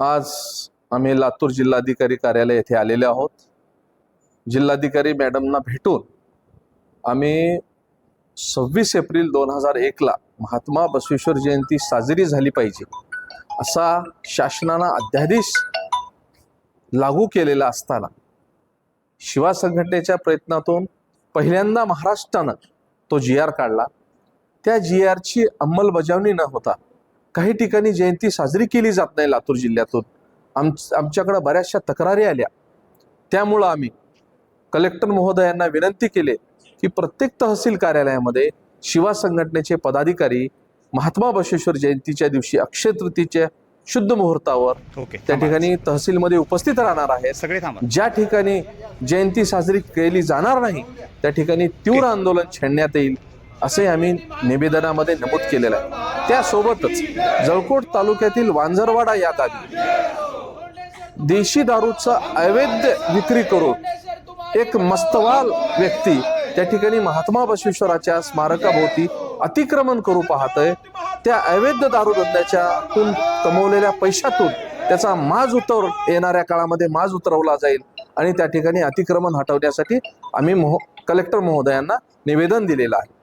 आज आम्ही लातूर जिल्हाधिकारी कार्यालय येथे आलेले आहोत. जिल्हाधिकारी मॅडमना भेटून आम्ही सव्वीस एप्रिल दोन हजार एकला महात्मा बसवेश्वर जयंती साजरी झाली पाहिजे असा शासनानं अध्यादेश लागू केलेला असताना शिवा संघटनेच्या प्रयत्नातून पहिल्यांदा महाराष्ट्रानं तो जी आर काढला. त्या जी आरची अंमलबजावणी न होता काही ठिकाणी जयंती साजरी केली जात नाही लातूर जिल्ह्यातून. आम आमच्याकडं बऱ्याचशा तक्रारी आल्या. त्यामुळं आम्ही कलेक्टर महोदयांना विनंती केली की प्रत्येक तहसील कार्यालयामध्ये शिवा संघटनेचे पदाधिकारी महात्मा बसवेश्वर जयंतीच्या दिवशी अक्षय तृतीच्या शुद्ध मुहूर्तावर त्या. ठिकाणी तहसीलमध्ये उपस्थित राहणार आहेत. सगळे ज्या ठिकाणी जयंती साजरी केली जाणार नाही त्या ठिकाणी तीव्र आंदोलन छेडण्यात येईल असे आम्ही निवेदनामध्ये नमूद केलेलं आहे. त्यासोबतच जळकोट तालुक्यातील वांजरवाडा या गावी देशी दारूचा अवैध विक्री करून एक मस्तवाल व्यक्ती त्या ठिकाणी महात्मा बसवेश्वराच्या स्मारकाभोवती अतिक्रमण करू पाहतय. त्या अवैध दारू धंद्याच्यातून कमवलेल्या पैशातून त्याचा माज उतर येणाऱ्या काळामध्ये माज उतरवला जाईल आणि त्या ठिकाणी अतिक्रमण हटवण्यासाठी आम्ही मोह कलेक्टर महोदयांना निवेदन दिलेलं आहे.